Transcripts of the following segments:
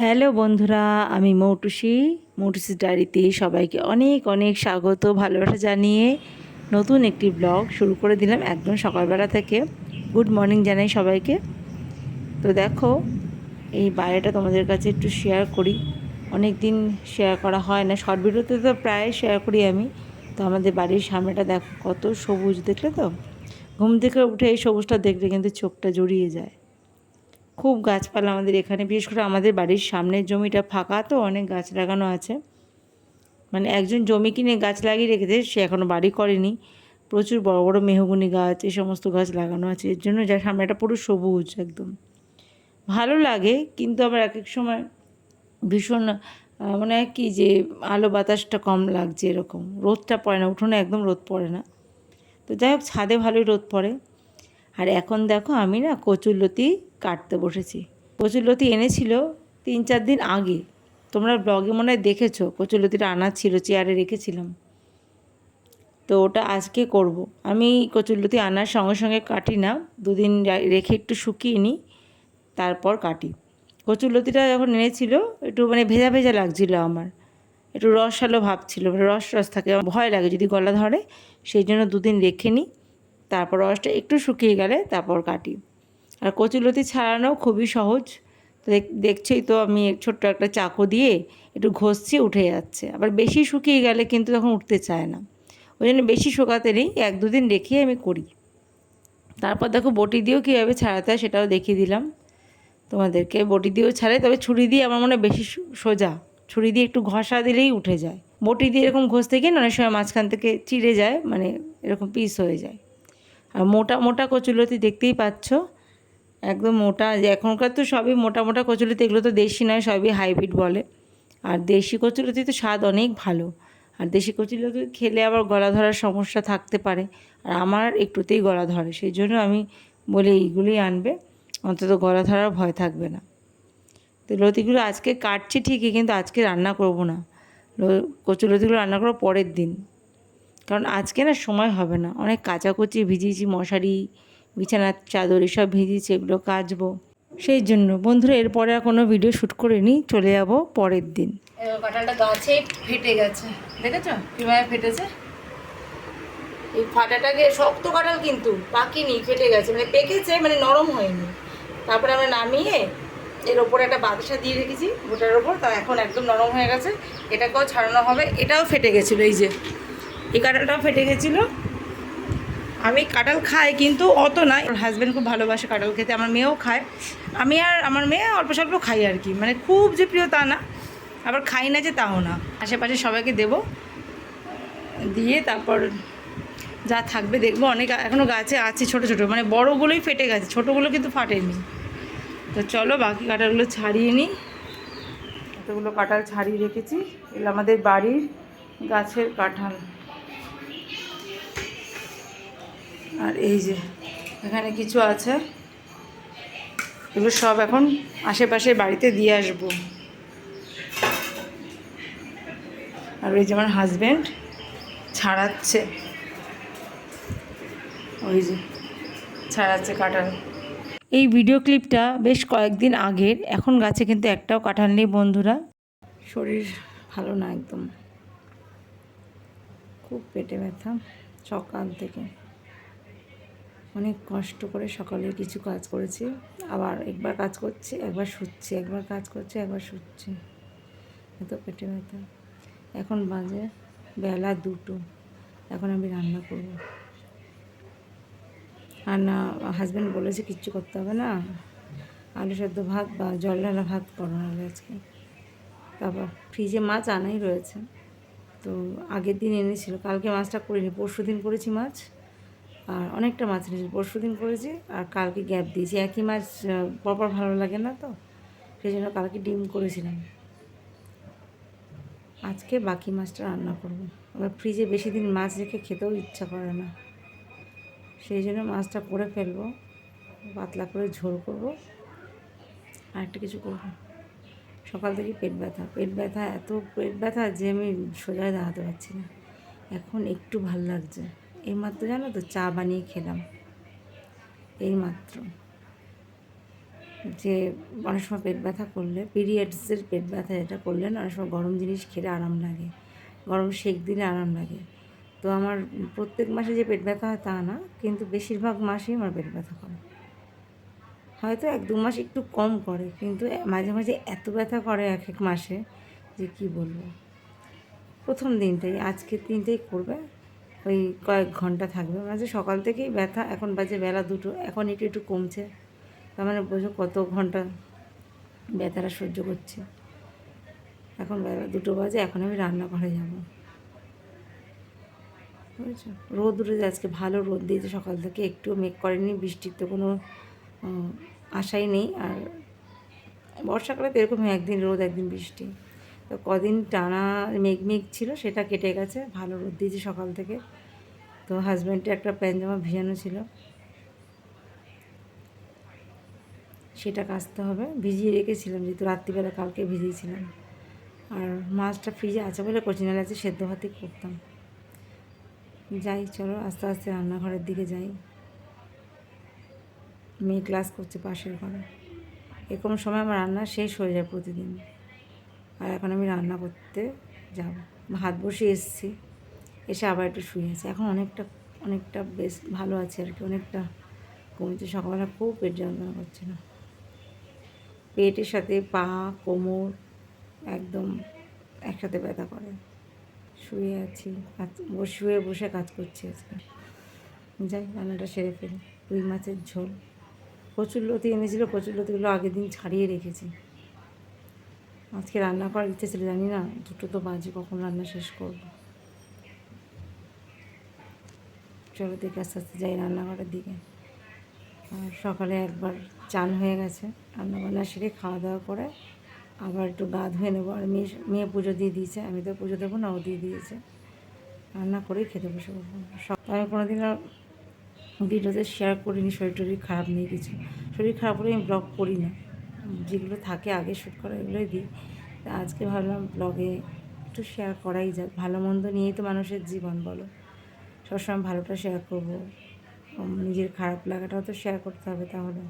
Hello বন্ধুরা, আমি মৌটুসি। মৌটুসি ডায়েরিতে সবাইকে অনেক অনেক স্বাগত, ভালোবাসা জানিয়ে নতুন একটি ব্লগ শুরু করে দিলাম একদম সকালবেলা থেকে। গুড মর্নিং জানাই সবাইকে। তো দেখো, এই বাইরেটা তোমাদের কাছে একটু শেয়ার করি। অনেক দিন শেয়ার করা হয় না শর্ট ভিডিওতে তো প্রায় শেয়ার করি আমি। তো আমাদের বাড়ির সামনেটা দেখো, কত সবুজ দেখলে তো? ঘুম থেকে উঠে এই সবুজটা দেখলে কিন্তু চোখটা জড়িয়ে যায়। খুব গাছপালা আমাদের এখানে, বিশেষ করে আমাদের বাড়ির সামনের জমিটা ফাঁকা, তো অনেক গাছ লাগানো আছে। মানে একজন জমি কিনে গাছ লাগিয়ে রেখেছে, সে এখনও বাড়ি করেনি। প্রচুর বড় বড় মেহগুনি গাছ, এই সমস্ত গাছ লাগানো আছে। এর জন্য যা সামনেটা পুরো সবুজ একদম। ভালো লাগে, কিন্তু আবার এক এক সময় ভীষণ মনে হয় কি যে আলো বাতাসটা কম লাগছে এরকম। রোদটা পড়ে না, উঠোনে একদম রোদ পড়ে না। তো যাই হোক, ছাদে ভালোই রোদ পড়ে। আর এখন দেখো আমি না কচুরলতি কাটতে বসেছি। কচুরলতি এনেছিল তিন চার দিন আগে। তোমরা ব্লগে মনে হয় দেখেছ কচুরলতিটা আনা ছিল, চেয়ারে রেখেছিলাম। তো ওটা আজকে করব। আমি কচুরলতি আনার সঙ্গে সঙ্গে কাটি না, দুদিন রেখে একটু শুকিয়ে নিই, তারপর কাটি। কচুরলতিটা যখন এনেছিল, একটু মানে ভেজা ভেজা লাগছিল আমার। একটু রসালো ভাব ছিল মানে রস রস থাকে ভয় লাগে যদি গলা ধরে, সেই জন্য দুদিন রেখে নিই তারপর রসটা একটু শুকিয়ে গেলে তারপর কাটি। আর কচুলতি ছাড়ানো খুবই সহজ। দেখছেই তো আমি ছোট্ট একটা চাকু দিয়ে একটু ঘষছি, উঠে যাচ্ছে। আবার বেশি শুকিয়ে গেলে কিন্তু তখন উঠতে চায় না। ওই জন্য বেশি শুকাতে নেই, এক দুদিন রেখে আমি করি। তারপর দেখো বটি দিয়েও কীভাবে ছাড়াতে হয় সেটাও দেখিয়ে দিলাম তোমাদেরকে। বটি দিয়েও ছাড়ে তবে ছুরি দিয়ে আমার মনে বেশি সোজা। ছুরি দিয়ে একটু ঘষা দিলেই উঠে যায়। বটি দিয়ে এরকম ঘষতে গিয়ে অনেক সময় মাঝখান থেকে চিড়ে যায় মানে এরকম পিস হয়ে যায়। আর মোটা মোটা কচুলতি দেখতেই পাচ্ছ, একদম মোটা এখনকার তো সবই মোটা মোটা কচুলতি এগুলো তো দেশি নয়, সবই হাইব্রিড বলে। আর দেশি কচুলতি তো স্বাদ অনেক ভালো। আর দেশি কচুলতি খেলে আবার গলা ধরার সমস্যা থাকতে পারে। আর আমার একটুতেই গলা ধরে, সেই জন্য আমি বলি এইগুলোই আনবে, অন্তত গলা ধরার ভয় থাকবে না। তো লতিগুলো আজকে কাটছি ঠিকই, কিন্তু আজকে রান্না করব না। কচু লতিগুলো রান্না করব পরের দিন। কারণ আজকে না সময় হবে না। অনেক কাচাকুচি ভিজিয়েছি, মশারি, বিছানার চাদর এসব ভিজিয়েছি, এগুলো কাচবো। সেই জন্য বন্ধুরা, এরপরে আর কোনো ভিডিও শ্যুট করে নিই, চলে যাব পরের দিন। কাঁঠালটা গাছে ফেটে গেছে। দেখেছ? কীভাবে ফেটেছে? এই ফাটাটাকে শক্ত কাঁঠাল কিন্তু, পাকিনি, ফেটে গেছে। মানে পেকেছে মানে নরম হয়নি। তারপরে আমরা নামিয়ে এর ওপরে একটা বাতাসা দিয়ে রেখেছি ওটার ওপর, তা এখন একদম নরম হয়ে গেছে। এটাকেও ছাড়ানো হবে। এটাও ফেটে গেছিল, এই যে। এই কাঁঠালটাও ফেটে গেছিল। আমি কাঁঠাল খাই, কিন্তু অত না। হাজব্যান্ড খুব ভালোবাসে কাঁঠাল খেতে, আমার মেয়েও খায়। আমি আর আমার মেয়ে অল্প স্বল্প খাই আর কি মানে খুব যে প্রিয় তা না। আবার খাই না যে তাও না। আশেপাশে সবাইকে দেবো। দিয়ে তারপর যা থাকবে দেখব। অনেক এখনও গাছে আছে ছোট ছোট। মানে বড়গুলোই ফেটে গেছে, ছোটোগুলো কিন্তু ফাটেনি। তো চলো বাকি কাঁঠালগুলো ছাড়িয়ে নিই। এতগুলো কাঁঠাল ছাড়িয়ে রেখেছি। এগুলো আমাদের বাড়ির গাছের কাঁঠাল। আর এই যে, এখানে কিছু আছে। এগুলো সব এখন আশেপাশে বাড়িতে দিয়ে আসব। আর ওই যে আমার হাজব্যান্ড ছাড়াচ্ছে। ওই যে, ছাড়াচ্ছে কাঁঠাল। এই ভিডিও ক্লিপটা বেশ কয়েকদিন আগের। এখন গাছে কিন্তু একটাও কাঁঠাল নেই, বন্ধুরা। শরীর ভালো না একদম। খুব পেটে ব্যথা, সকাল থেকে। অনেক কষ্ট করে সকালে কিছু কাজ করেছি। আবার একবার কাজ করছি, একবার শুচ্ছি, একবার কাজ করছি, একবার শুচ্ছি। এত পেটে ব্যথা। এখন বাজে বেলা দুটো। এখন আমি রান্না করব। আর না হাজব্যান্ড বলেছে কিচ্ছু করতে হবে না। আলু সেদ্ধ ভাত বা জল ঢালা ভাত করো নাহলে আজকে। তারপর ফ্রিজে মাছ আনাই রয়েছে। তো আগের দিন এনেছিল, কালকে মাছটা করিনি, পরশু দিন করেছি মাছ। আর অনেকটা মাছ এনেছি, পরশু দিন করেছি আর কালকে গ্যাপ দিয়েছি। একই মাছ, পরপর ভালো লাগে না তো সেই জন্য কালকে ডিম করেছিলাম। আজকে বাকি মাছটা রান্না করব। আবার ফ্রিজে বেশি দিন মাছ রেখে খেতেও ইচ্ছা করে না। সেই জন্য মাছটা করে ফেলব, পাতলা করে ঝোল করব। আর একটা কিছু করব সকাল থেকে পেট ব্যথা। পেট ব্যথা, এত পেট ব্যথা যে আমি সোজায় দাঁড়াতে পারছি না। এখন একটু ভালো লাগছে। এইমাত্র জানো তো চা বানিয়ে খেলাম। এই মাত্র যে অনেক সময় পেট ব্যথা করলে, পিরিয়ডসের পেট ব্যথা যেটা করলে না, অনেক সময় গরম জিনিস খেলে আরাম লাগে। গরম সেক দিলে আরাম লাগে। তো আমার প্রত্যেক মাসে যে পেট ব্যথা হয় তা না, কিন্তু বেশিরভাগ মাসেই আমার পেট ব্যথা করে। হয়তো এক দু মাস একটু কম করে, কিন্তু মাঝে মাঝে এত ব্যথা করে এক এক মাসে যে কি বলব। প্রথম দিনটাই, আজকের দিনটাই করবে, ওই কয়েক ঘণ্টা থাকবে। মাঝে সকাল থেকেই ব্যথা, এখন বাজে বেলা দুটো, এখন একটু একটু কমছে। তার মানে বোঝো কত ঘণ্টা ব্যথাটা সহ্য করছে। এখন বেলা দুটো বাজে, এখন আমি রান্নাঘরে যাব। বুঝেছ রোদ উঠেছে, আজকে ভালো রোদ দিয়েছে সকাল থেকে একটু মেঘ করেনি, বৃষ্টির তো কোনো আশাই নেই, আর বর্ষাকালে তো এরকম একদিন রোদ, একদিন বৃষ্টি। তো কদিন টানা মেঘ মেঘ ছিল, সেটা কেটে গেছে, ভালো রোদ দিয়েছে সকাল থেকে। তো হাজব্যান্ডের একটা প্যান্ট জামা ভিজানো ছিল। সেটা কাচতে হবে, ভিজিয়ে রেখেছিলাম, যেহেতু রাত্রিবেলা কালকে ভিজিয়েছিলাম। আর মাছটা ফ্রিজে আছে বলে নাহলে আছে, সেদ্ধ ভাতই করতাম। যাই, চলো আস্তে আস্তে রান্নাঘরের দিকে যাই। মেয়ে ক্লাস করছে পাশের ঘরে। এরকম সময় আমার রান্না শেষ হয়ে যায় প্রতিদিন। আর এখন আমি রান্না করতে যাব। ভাত বসে এসেছি। এসে আবার একটু শুয়ে আছি। এখন অনেকটা অনেকটা বেশ ভালো আছে আর কি। অনেকটা কমেছে সকালবেলা খুব পেট যন্ত্রণা করছিল। পেটের সাথে পা, কোমর একদম একসাথে ব্যথা করে। শুয়ে আছি শুয়ে বসে কাজ করছি আজকে। যাই, রান্নাটা সেরে ফেলি। রুই মাছের ঝোল। কচুর লতি এনেছিল কচুর লতিগুলো আগের দিন ছাড়িয়ে রেখেছি। আজকে রান্না করার ইচ্ছে ছিল, জানি না, দুটো তো বাজে, কখন রান্না শেষ করব। চলো দেখে, আস্তে আস্তে যাই রান্নাঘরের দিকে। আর সকালে একবার চান হয়ে গেছে রান্না বান্না সেরে খাওয়া দাওয়া করে আবার একটু গা ধুয়ে নেব। আর মেয়ে মেয়ে পুজো দিয়ে দিয়েছে, আমি তো পুজো দেবো না, ও দিয়ে দিয়েছে। রান্না করেই খেতে বসে সব আমি কোনো দিন আর ভিডিওতে শেয়ার করিনি, শরীর টরীর খারাপ নেই কিছু। শরীর খারাপ হলে আমি ব্লগ করি না। যেগুলো থাকে আগে শ্যুট করা, এগুলোই দিই। আজকে ভাবলাম ব্লগে একটু শেয়ার করাই যাক। ভালো মন্দ নিয়েই তো মানুষের জীবন, বলো। সবসময় ভালোটা শেয়ার করব। নিজের খারাপ লাগাটাও তো শেয়ার করতে হবে তাহলে।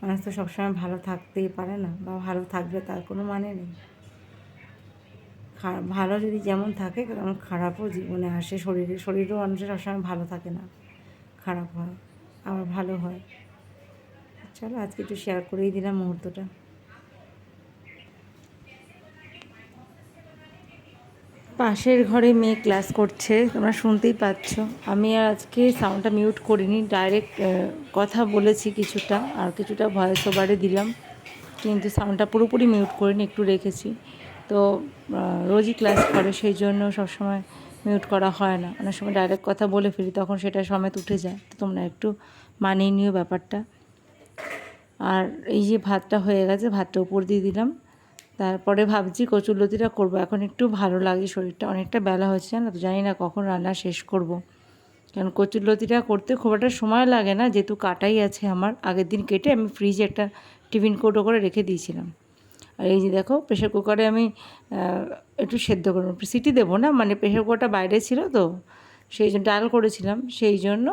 মানুষ তো সবসময় ভালো থাকতেই পারে না, বা ভালো থাকবে তার কোনো মানে নেই। ভালো যদি যেমন থাকে, তেমন খারাপও জীবনে আসে। শরীরে, শরীরও মানুষের সবসময় ভালো থাকে না, খারাপ হয়, আবার ভালো হয়। চলো আজকে একটু শেয়ার করেই দিলাম মুহূর্তটা। পাশের ঘরে মেয়ে ক্লাস করছে, তোমরা শুনতেই পাচ্ছ। আমি আর আজকে সাউন্ডটা মিউট করিনি ডাইরেক্ট কথা বলেছি কিছুটা, আর কিছুটা ভয়েস ওভারে দিলাম। কিন্তু সাউন্ডটা পুরোপুরি মিউট করিনি, একটু রেখেছি। তো রোজই ক্লাস করে, সেই জন্য সবসময় মিউট করা হয় না। অনেক সময় ডাইরেক্ট কথা বলে ফেলি, তখন সেটা সমেত উঠে যায়। তো তোমরা একটু মানিয়ে নিও ব্যাপারটা। আর এই যে ভাতটা হয়ে গেছে, ভাতটা উপর দিয়ে দিলাম। তারপরে ভাবছি কচুরলতিটা করব। এখন একটু ভালো লাগে শরীরটা। অনেকটা বেলা হচ্ছে না তো, জানি না কখন রান্না শেষ করব। কারণ কচুরলতিটা করতে খুব একটা সময় লাগে না, যেহেতু কাটাই আছে আমার। আগের দিন কেটে আমি ফ্রিজে একটা টিফিন কৌটো করে রেখে দিয়েছিলাম। আর এই যে দেখো প্রেশার কুকারে আমি একটু সেদ্ধ করব। সিটি দেবো না মানে প্রেশার কুকারটা বাইরে ছিল তো, সেই জন্য ডাল করেছিলাম। সেই জন্য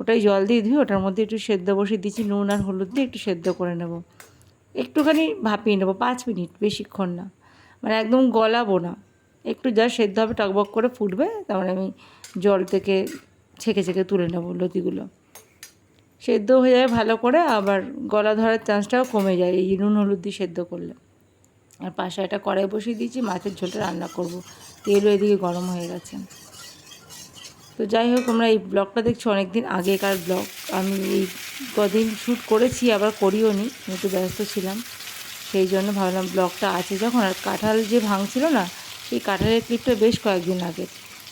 ওটাই জল দিয়ে ধুয়ে ওটার মধ্যে একটু সেদ্ধ বসিয়ে দিয়েছি, নুন আর হলুদ দিয়ে একটু সেদ্ধ করে নেব। একটুখানি ভাপিয়ে নেব, পাঁচ মিনিট বেশিক্ষণ না। মানে একদম গলাবো না। একটু যা সেদ্ধ হবে টকবক করে ফুটবে, তারপরে আমি জল থেকে ছেঁকে ছেঁকে তুলে নেব লতিগুলো। সেদ্ধ হয়ে যায় ভালো করে, আবার গলা ধরার চান্সটাও কমে যায়, এই নুন হলুদ দিয়ে সেদ্ধ করলে। আর পাশে একটা কড়াই বসিয়ে দিয়েছি, মাছের ঝোলটা রান্না করব। তেলও এদিকে গরম হয়ে গেছে। তো যাই হোক, আমরা এই ব্লগটা দেখছি অনেক দিন আগেকার ব্লগ। আমি এই কদিন শ্যুট করেছি, আবার করিও নি, একটু ব্যস্ত ছিলাম। সেই জন্য ভাবলাম ব্লগটা আছে। যখন আর কাঁঠাল যে ভাঙছিল না, সেই কাঁঠালের ক্লিপটা বেশ কয়েকদিন আগে।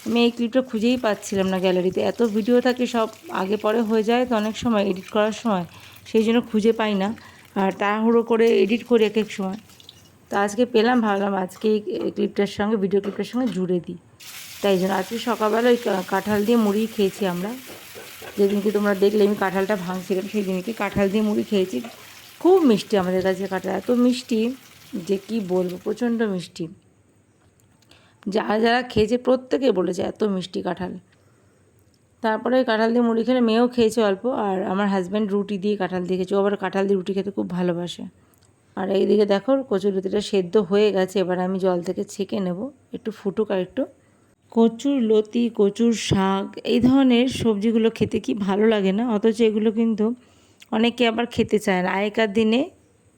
আমি এই ক্লিপটা খুঁজেই পাচ্ছিলাম না গ্যালারিতে এত ভিডিও থাকে, সব আগে পরে হয়ে যায় তো অনেক সময় এডিট করার সময়। সেই জন্য খুঁজে পাই না। আর তাড়াহুড়ো করে এডিট করি এক এক সময়। তো আজকে পেলাম, ভাবলাম আজকে এই ক্লিপটার সঙ্গে ভিডিও ক্লিপটার সঙ্গে জুড়ে দিই। তাই জন্য আজকে সকালবেলা ওই কাঁঠাল দিয়ে মুড়ি খেয়েছি আমরা। যেদিনকে তোমরা দেখলে আমি কাঁঠালটা ভাঙছিলাম সেই দিনকে কাঁঠাল দিয়ে মুড়ি খেয়েছি। খুব মিষ্টি আমাদের কাছে কাঁঠাল, এত মিষ্টি যে কি বলব, প্রচণ্ড মিষ্টি। যারা যারা খেয়েছে, প্রত্যেকে বলেছে এত মিষ্টি কাঁঠাল। তারপরে ওই কাঁঠাল দিয়ে মুড়ি খেলে মেয়েও খেয়েছে অল্প, আর আমার হাজব্যান্ড রুটি দিয়ে কাঁঠাল দিয়ে খেয়েছে আবার কাঁঠাল দিয়ে রুটি খেতে খুব ভালোবাসে। আর এইদিকে দেখো কচুরলতিটা সেদ্ধ হয়ে গেছে, এবার আমি জল থেকে ছেঁকে নেব, একটু ফুটুক আর একটু। কচুর লতি, কচুর শাক, এই ধরনের সবজিগুলো খেতে কি ভালো লাগে না? অথচ এগুলো কিন্তু অনেকে আবার খেতে চায় না। আগেকার দিনে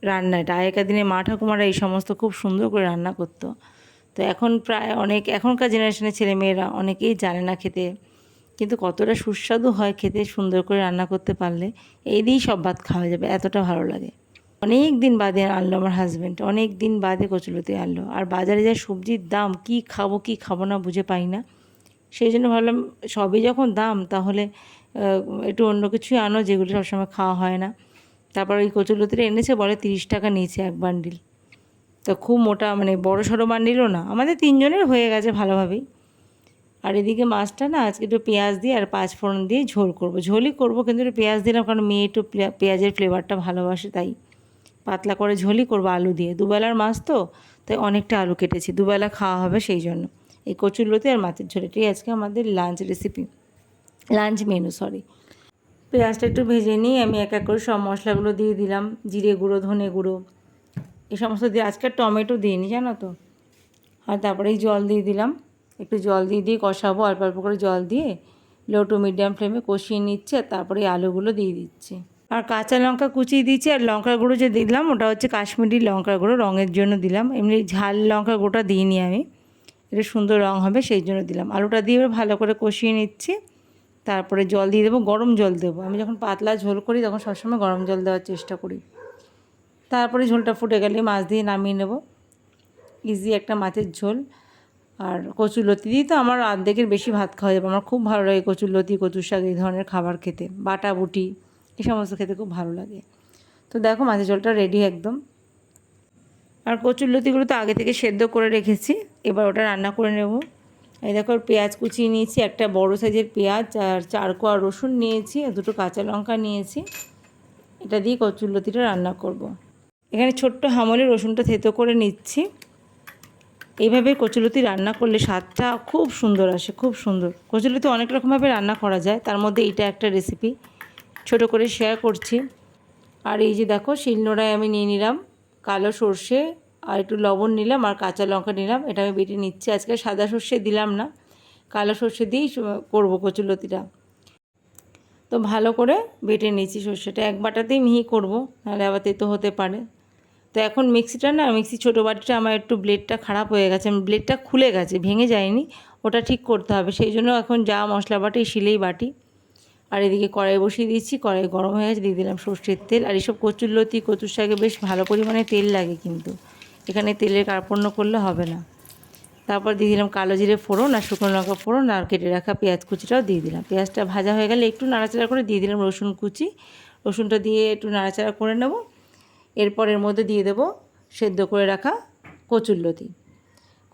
রান্না এটা আগেকার দিনে মা ঠাকুমারা এই সমস্ত খুব সুন্দর করে রান্না করতো। তো এখন প্রায় অনেক, এখনকার জেনারেশনের ছেলেমেয়েরা অনেকেই জানে না খেতে। কিন্তু কতটা সুস্বাদু হয় খেতে সুন্দর করে রান্না করতে পারলে, এই দিয়েই সব ভাত খাওয়া যাবে, এতটা ভালো লাগে। অনেক দিন বাদে আনলো আমার হাজব্যান্ড অনেক দিন বাদে কচুলতি আনলো। আর বাজারে যা সবজির দাম, কি খাব কি খাব না বুঝে পাই না। সেই জন্য ভাবলাম, সবই যখন দাম, তাহলে একটু অন্য কিছুই আনো যেগুলো সবসময় খাওয়া হয় না। তারপর ওই কচুলতিটা এনেছে, বলে তিরিশ টাকা নিয়েছে এক বান্ডিল তো খুব মোটা মানে বড় সড়ো বান্ডিলও না, আমাদের তিনজনের হয়ে গেছে ভালোভাবেই। আর এদিকে মাছটা না, আজকে একটু পেঁয়াজ দিয়ে আর পাঁচ ফোড়ন দিয়ে ঝোল করব। ঝোলই করব, কিন্তু একটু পেঁয়াজ দিলাম, কারণ মেয়ে একটু পেঁয়াজের ফ্লেভারটা ভালোবাসে, তাই। পাতলা করে ঝোলই করব আলু দিয়ে। দুবেলার মাছ তো, তাই অনেকটা আলু কেটেছি। দুবেলা খাওয়া হবে সেই জন্য। এই কচুর কচুরলতি আর মাছের ঝোল এটাই আজকে আমাদের lunch recipe lunch menu sorry পেঁয়াজটা একটু ভেজে নিয়ে আমি এক এক করে সব মশলাগুলো দিয়ে দিলাম। জিরে গুঁড়ো, ধনে গুঁড়ো। এই সমস্ত দিয়ে আজকে টমেটো দিইনি, জানো তো? আর তারপরে এই জল দিয়ে দিলাম। একটু জল দিয়ে দিয়ে কষাবো, অল্প অল্প করে জল দিয়ে। লো টু মিডিয়াম ফ্লেমে কষিয়ে নিচ্ছে আর তারপরে আলুগুলো দিয়ে দিচ্ছে। আর কাঁচা লঙ্কা কুচিয়ে দিচ্ছি আর লঙ্কার গুঁড়ো যে দিলাম, ওটা হচ্ছে কাশ্মীরি লঙ্কার গুঁড়ো রঙের জন্য দিলাম। এমনি ঝাল লঙ্কার গুঁড়োটা দিইনি আমি, এটা সুন্দর রঙ হবে সেই জন্য দিলাম। আলুটা দিয়ে ভালো করে কষিয়ে নিচ্ছি, তারপরে জল দিয়ে দেবো, গরম জল দেবো। আমি যখন পাতলা ঝোল করি, তখন সবসময় গরম জল দেওয়ার চেষ্টা করি। তারপরে ঝোলটা ফুটে গেলে মাছ দিয়ে নামিয়ে নেব। ইজি একটা মাছের ঝোল। আর কচুর লতি দিয়ে তো আমার অর্ধেকের বেশি ভাত খাওয়া যাবে, আমার খুব ভালো লাগে কচুর লতি, কচুর শাক এই ধরনের খাবার খেতে। বাটা বুটি এই সমস্ত খেতে খুব ভালো লাগে। তো দেখো মাছের ঝোলটা রেডি একদম। আর কচুর লতিগুলো তো আগে থেকে সেদ্ধ করে রেখেছি। এবার ওটা রান্না করে নেব। এই দেখো পেঁয়াজ কুচিয়ে নিয়েছি, একটা বড় সাইজের পেঁয়াজ আর চার কোয়া রসুন নিয়েছি আর দুটো কাঁচা লঙ্কা নিয়েছি। এটা দিয়ে কচুর লতিটা রান্না করব। এখানে ছোট্ট হামলে রসুনটা থেতো করে নিচ্ছি। এইভাবে কচুলতি রান্না করলে স্বাদটা খুব সুন্দর আসে, খুব সুন্দর। কচুলতি অনেক রকমভাবে রান্না করা যায়, তার মধ্যে এইটা একটা রেসিপি ছোট করে শেয়ার করছি। আর এই যে দেখো, শিলনোড়ায় আমি নিয়ে নিলাম কালো সর্ষে, আর একটু লবণ নিলাম আর কাঁচা লঙ্কা নিলাম। এটা আমি বেটে নিচ্ছি। আজকে সাদা সর্ষে দিলাম না, কালো সর্ষে দিয়েই করব কচুলতিটা তো ভালো করে বেটে নিচ্ছি সর্ষেটা। এক বাটাতেই মিহি করব, নাহলে আবার তেতো হতে পারে। তো এখন মিক্সিটা না, মিক্সি ছোটো বাটিটা আমার একটু ব্লেডটা খারাপ হয়ে গেছে। ব্লেডটা খুলে গেছে, ভেঙে যায়নি। ওটা ঠিক করতে হবে। সেই জন্য এখন যা মশলা বাটি শিলেই বাটি। আর এদিকে কড়াই বসিয়ে দিয়েছি, কড়াই গরম হয়ে গেছে, দিয়ে দিলাম সর্ষের তেল। আর এইসব কচুর লতি কচুর শাকে বেশ ভালো পরিমাণে তেল লাগে কিন্তু। এখানে তেলের কার্পণ্য করলে হবে না। তারপর দিয়ে দিলাম কালো জিরে ফোড়ন আর শুকনো লঙ্কা ফোড়ন আর কেটে রাখা পেঁয়াজ কুচিটাও দিয়ে দিলাম। পেঁয়াজটা ভাজা হয়ে গেলে একটু নাড়াচাড়া করে দিয়ে দিলাম রসুন কুচি। রসুনটা দিয়ে একটু নাড়াচাড়া করে নেব। এরপর এর মধ্যে দিয়ে দেবো সেদ্ধ করে রাখা কচুরলতি।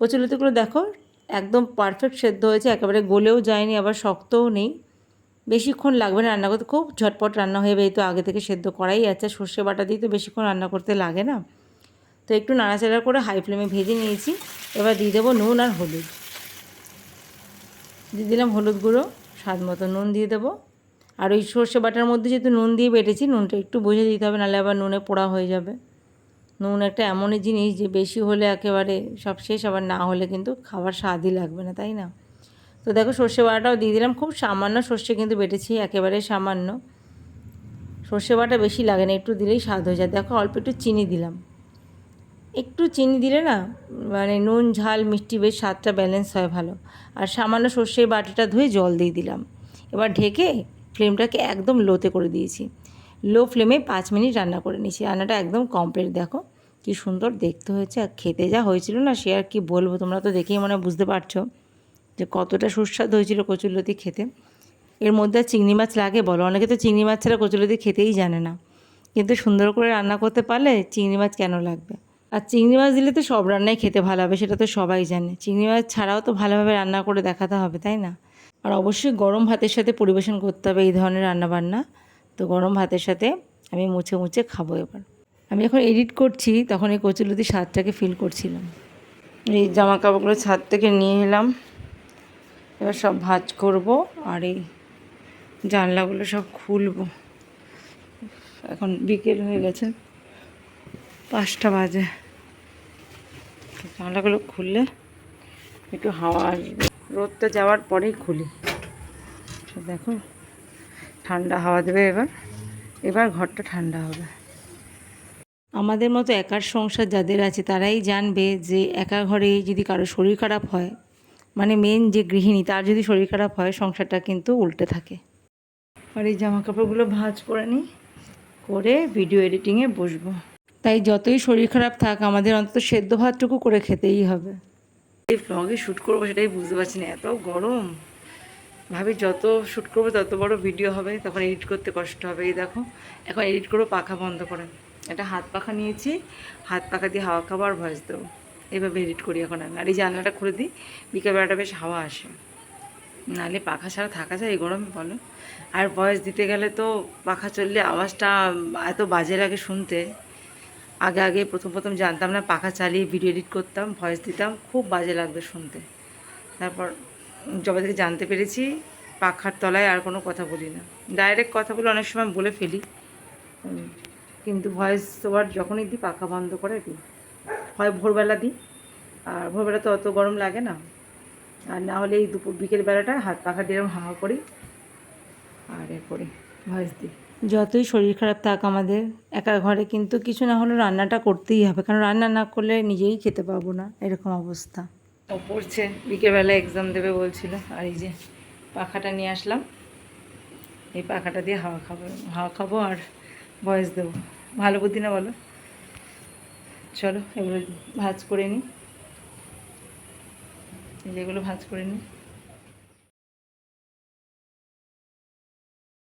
কচুরলতিগুলো দেখো একদম পারফেক্ট সেদ্ধ হয়েছে, একেবারে গলেও যায়নি, আবার শক্তও নেই। বেশিক্ষণ লাগবে না রান্না করতে, খুব ঝটপট রান্না হয়ে তো আগে থেকে সেদ্ধ করাই আছে, সর্ষে বাটা দিয়ে তো বেশিক্ষণ রান্না করতে লাগে না। তো একটু নাড়াচাড়া করে হাই ফ্লেমে ভেজে নিয়েছি। এবার দিয়ে দেবো নুন আর হলুদ। দিয়ে দিলাম হলুদ গুঁড়ো, স্বাদ মতো নুন দিয়ে দেবো। আর ওই সর্ষে বাটার মধ্যে যেহেতু নুন দিয়ে বেটেছি, নুনটা একটু বুঝে দিতে হবে, নাহলে আবার নুনে পোড়া হয়ে যাবে। নুন একটা এমনই জিনিস যে বেশি হলে একেবারে সব শেষ, আবার না হলে কিন্তু খাবার স্বাদই লাগবে না, তাই না? তো দেখো সর্ষে বাটাটাও দিয়ে দিলাম। খুব সামান্য সর্ষে কিন্তু বেটেছি, একেবারে সামান্য। সর্ষে বাটা বেশি লাগে না, একটু দিলেই স্বাদ হয়ে যায়। দেখো অল্প একটু চিনি দিলাম। একটু চিনি দিলে না মানে নুন, ঝাল, মিষ্টি বেশ স্বাদটা ব্যালেন্স হয় ভালো। আর সামান্য সর্ষের বাটিটা ধুয়ে জল দিয়ে দিলাম। এবার ঢেকে ফ্লেমটাকে একদম লোতে করে দিয়েছি। লো ফ্লেমে পাঁচ মিনিট রান্না করে নিয়েছি। রান্নাটা একদম কমপ্লিট দেখো কি সুন্দর দেখতে হয়েছে। আর খেতে যা হয়েছিল না, সে আর কি বলব, তোমরা তো দেখেই মনে বুঝতে পারছ। যে কতটা সুস্বাদু হয়েছিল কচুরলতি খেতে। এর মধ্যে চিংড়ি মাছ লাগে বলো। অনেকে তো চিংড়ি মাছ ছাড়া কচুরলতি খেতেই জানে না। কিন্তু সুন্দর করে রান্না করতে পারলে চিংড়ি মাছ কেন লাগবে? আর চিংড়ি মাছ দিলে তো সব রান্নাই খেতে ভালো হবে, সেটা তো সবাই জানে। চিংড়ি মাছ ছাড়াও তো ভালোভাবে রান্না করে দেখাতে হবে, তাই না? আর অবশ্যই গরম ভাতের সাথে পরিবেশন করতে হবে এই ধরনের রান্নাবান্না। তো গরম ভাতের সাথে আমি মুছে মুছে খাব এবার। আমি যখন এডিট করছি, তখন এই কচুলতির স্বাদটাকে ফিল করছিলাম। এই জামা কাপড়গুলো ছাদ থেকে নিয়ে এলাম। এবার সব ভাজ করব আর এই জানলাগুলো সব খুলবো। এখন বিকেল হয়ে গেছে, পাঁচটা বাজে। জানলাগুলো খুললে একটু হাওয়া আসবে। রোদটা যাওয়ার পরেই খুলি। দেখো, ঠান্ডা হাওয়া দেবে এবার। এবার ঘরটা ঠান্ডা হবে। আমাদের মতো একার সংসার যাদের আছে তারাই জানবে যে একা ঘরে যদি কারও শরীর খারাপ হয় মানে মেন যে গৃহিণী তার যদি শরীর খারাপ হয় সংসারটা কিন্তু উল্টে থাকে। আর এই জামা কাপড়গুলো ভাঁজ করে নিই করে ভিডিও এডিটিংয়ে বসবো। তাই যতই শরীর খারাপ থাক আমাদের অন্তত সেদ্ধ ভাতটুকু করে খেতেই হবে। এই ব্লগে শ্যুট করব সেটাই বুঝতে পারছি না এত গরম। ভাবি যত শ্যুট করব তত বড় ভিডিও হবে তখন এডিট করতে কষ্ট হবে। এই দেখো এখন এডিট করব পাখা বন্ধ করে। একটা হাত পাখা নিয়েছি হাত পাখা দিয়ে হাওয়া খাবার ভয়েস দেবো এইভাবে এডিট করি এখন আমি। আর এই জানলাটা খুলে দিই, বিকেলবেলাটা বেশ হাওয়া আসে। নাহলে পাখা ছাড়া থাকা যায়, এই গরমে বলো। আর ভয়েস দিতে গেলে তো পাখা চললে আওয়াজটা এত বাজে লাগে শুনতে। আগে আগে প্রথম প্রথম জানতাম না, পাখা চালিয়ে ভিডিও এডিট করতাম ভয়েস দিতাম, খুব বাজে লাগতো শুনতে। তারপর যবে থেকে জানতে পেরেছি, পাখার তলায় আর কোনো কথা বলি না। ডাইরেক্ট কথা বলে অনেক সময় বলে ফেলি। কিন্তু ভয়েস ওভার যখনই দিই, পাখা বন্ধ করে দিই। হয় ভোরবেলা দিই আর ভোরবেলা তো অত গরম লাগে না। আর না হলে এই দুপুর বিকেল বেলাটা হাত পাখা দিয়ে হাওয়া করি। আর এ করি ভয়েস দিই। যতই শরীর খারাপ থাক আমাদের একা ঘরে কিন্তু কিছু না হলেও রান্নাটা করতেই হবে। কারণ রান্না না করলে নিজেই খেতে পাবো না এরকম অবস্থা। ও পড়ছে বিকেলবেলা এক্সাম দেবে বলছিল। আর এই যে পাখাটা নিয়ে আসলাম। এই পাখাটা দিয়ে হাওয়া খাব হাওয়া খাব আর ভয়েস দেবো। ভালো বুদ্ধি না বলো? চলো এগুলো ভাজ করে নিই। যেগুলো ভাজ করে নিই।